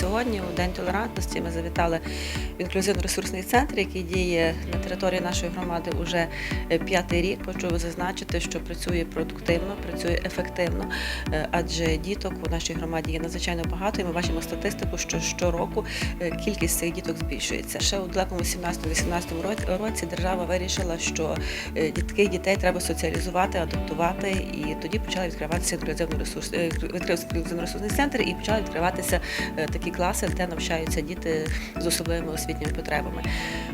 Сьогодні, у День толерантності, ми завітали в інклюзивно-ресурсний центр, який діє на території нашої громади уже е, п'ятий рік. Хочу зазначити, що працює продуктивно, працює ефективно, е, адже діток у нашій громаді є надзвичайно багато, і ми бачимо статистику, що щороку е, кількість цих діток збільшується. Ще у далекому 17-18 році- держава вирішила, що таких дітей треба соціалізувати, адаптувати, і тоді почали відкриватися інклюзивно-ресурсний центр і почали відкриватися е, такі класи, де навчаються діти з особливими освітніми потребами.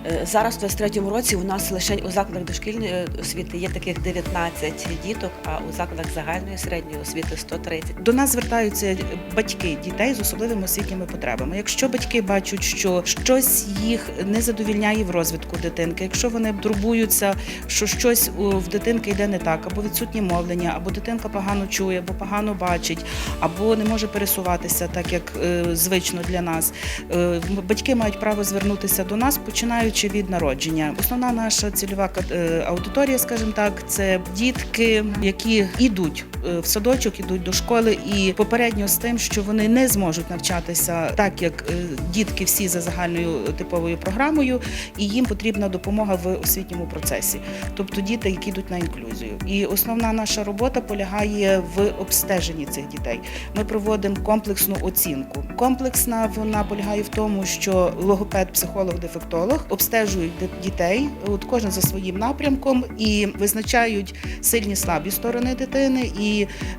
Е, Зараз, у 23-му році, у нас лише у закладах дошкільної е, освіти є таких 19 діток, а у закладах загальної середньої освіти 130. До нас звертаються батьки дітей з особливими освітніми потребами. Якщо батьки бачать, що щось їх не задовільняє в розвитку дитинки, якщо вони турбуються, що щось в дитинки йде не так, або відсутнє мовлення, або дитинка погано чує, або погано бачить, або не може пересуватися так, як е, звично для нас, е, батьки мають право звернутися до нас, починаючи від народження. Основна наша цільова е, аудиторія, скажімо так, це дітки, які йдуть в садочок, ідуть до школи, і попередньо з тим, що вони не зможуть навчатися так, як е, дітки всі за загальною е, типовою програмою, і їм потрібна допомога в освітньому процесі, тобто діти, які йдуть на інклюзію. І основна наша робота полягає в обстеженні цих дітей. Ми проводимо комплексну оцінку. Комплексна вона полягає в тому, що логопед, психолог, дефектолог обстежують дітей, от кожен за своїм напрямком, і визначають сильні слабі сторони дитини і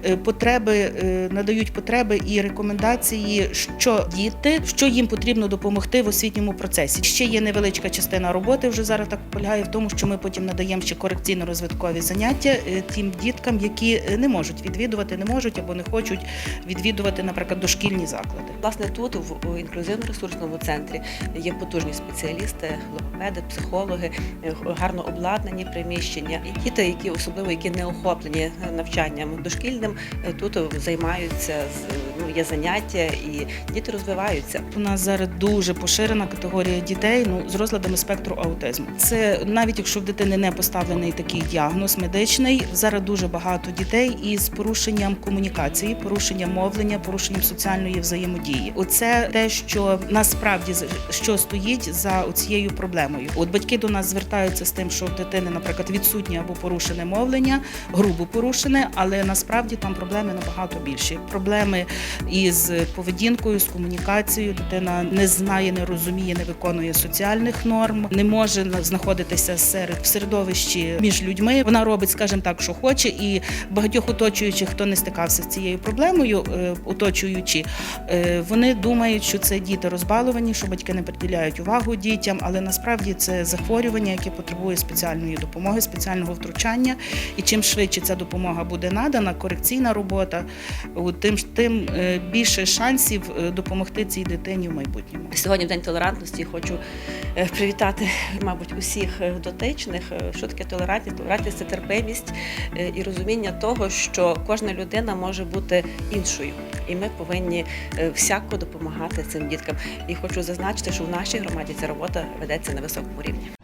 е, потреби е, надають потреби і рекомендації, що діти, що їм потрібно допомогти в освітньому процесі. Ще є невеличка частина роботи. Вже зараз так полягає в тому, що ми потім надаємо ще корекційно-розвиткові заняття е, тим діткам, які не можуть відвідувати, не можуть або не хочуть відвідувати, наприклад, дошкільні заклади. Власне, тут в інклюзивно-ресурсному центрі є потужні спеціалісти, логопеди, психологи, гарно обладнані приміщення. І діти, які особливо які не охоплені навчанням дошкільним, е, тут займаються ну, є заняття, і діти розвиваються. У нас зараз дуже поширена категорія дітей ну, з розладами спектру аутизму. Це навіть якщо в дитини не поставлений такий діагноз медичний, зараз дуже багато дітей із порушенням комунікації, порушенням мовлення, порушенням соціальної взаємодії. Оце те, що насправді що стоїть за цією проблемою. От батьки до нас звертаються з тим, що в дитини, наприклад, відсутнє або порушене мовлення, грубо порушене, але насправді там проблеми набагато більші. Проблеми із поведінкою, з комунікацією. Дитина не знає, не розуміє, не виконує соціальних норм, не може знаходитися серед в середовищі між людьми. Вона робить, скажімо так, що хоче, і багатьох оточуючих, хто не стикався з цією проблемою, е, оточуючі, е, вони думають, що це діти розбаловані, що батьки не приділяють увагу дітям, але насправді це захворювання, яке потребує спеціальної допомоги, спеціального втручання. І чим швидше ця допомога буде надана, корекційна робота, тим тим е, більше шансів е, допомогти цій дитині в майбутньому. Сьогодні в день толерантності хочу е, привітати, мабуть, усіх дотичних. Що таке толерантність? Толерантність це терпимість і розуміння того, що кожна людина може бути іншою, і ми повинні всяко допомагати цим діткам. І хочу зазначити, що в нашій громаді ця робота ведеться на високому рівні.